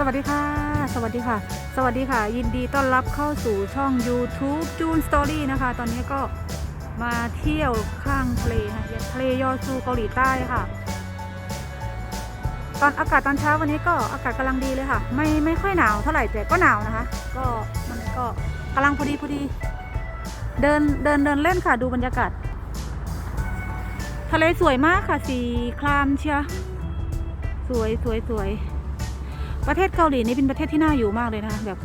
สวัสดีค่ะ สวัสดีค่ะ สวัสดีค่ะ ยินดีต้อนรับเข้าสู่ช่อง YouTube June Story นะคะ ตอนนี้ก็มาเที่ยวข้างทะเลค่ะทะเลยอซูเกาหลีใต้ค่ะ ตอนอากาศตอนเช้าวันนี้ก็อากาศกำลังดีเลยค่ะ ไม่ไม่ค่อยหนาวเท่าไหร่แต่ก็หนาวนะคะ ก็มันก็กำลังพอดีพอดี เดินเดินเดินเล่นค่ะ ดูบรรยากาศ ทะเลสวยมากค่ะ สีครามเชียสวยสวยสวย ประเทศเกาหลีนี่เป็นประเทศที่น่าอยู่มากเลยนะคะแบบ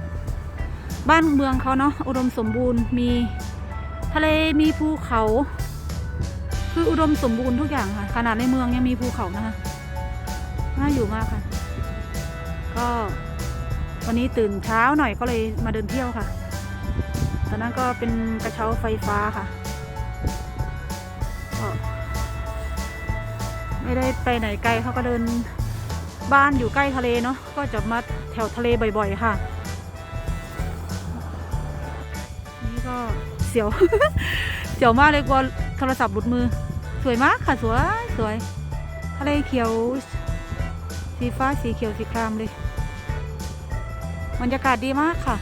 บ้านเมืองเขาเนาะอุดมสมบูรณ์มีทะเลมีภูเขา คืออุดมสมบูรณ์ทุกอย่างค่ะ ขนาดในเมืองยังมีภูเขานะคะน่าอยู่มากค่ะ ก็วันนี้ตื่นเช้าหน่อยก็เลยมาเดินเที่ยวค่ะ ตอนนั้นก็เป็นกระเช้าไฟฟ้าค่ะก็ไม่ได้ไปไหนไกลเขาก็เดิน บ้านอยู่ใกล้ทะเลเนาะก็จะมาแถวทะเลบ่อยๆ ค่ะ นี่ก็เสียว เสียวมากเลยกลัวโทรศัพท์หลุดมือ สวยมากค่ะสวยสวยทะเลเขียว สีฟ้าสีเขียวสีครามเลยบรรยากาศดีมากค่ะ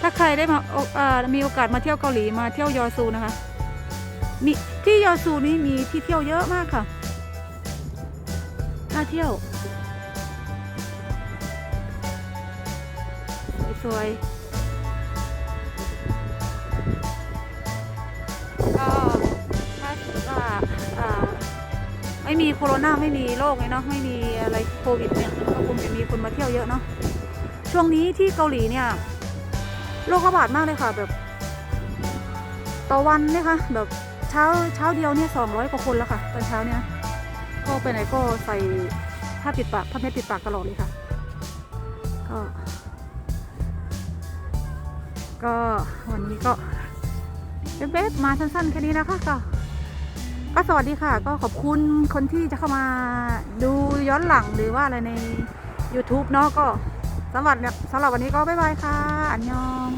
ถ้าใครได้มามีโอกาสมาเที่ยวเกาหลีมาเที่ยวยอซูนะคะ มีที่ยอซูนี้มีที่เที่ยวเยอะมากค่ะ เที่ยว สวยๆก็ถ้าว่าไม่มีโคโรนาไม่มีโรคเลยเนาะไม่มีอะไรโควิดเนี่ยก็คงจะมีคนมาเที่ยวเยอะเนาะช่วงนี้ที่เกาหลีเนี่ยโรคระบาดมากเลยค่ะแบบ ต่อวันเนี่ยค่ะแบบเช้าเช้าเดียวเนี่ยสองร้อยกว่าคนแล้วค่ะตอนเช้าเนี่ย ก็ไปไหนก็ใส่ผ้าปิดปากผ้าเม็ดปิดปากตลอดเลยค่ะ ก็ก็วันนี้ก็เบ๊บๆมาสั้นๆแค่นี้นะคะก็ก็สวัสดีค่ะ ก็ขอบคุณคนที่จะเข้ามาดูย้อนหลังหรือว่าอะไรใน YouTube เนาะก็สำหรับสำหรับวันนี้ก็บ๊ายบายค่ะ อันยอง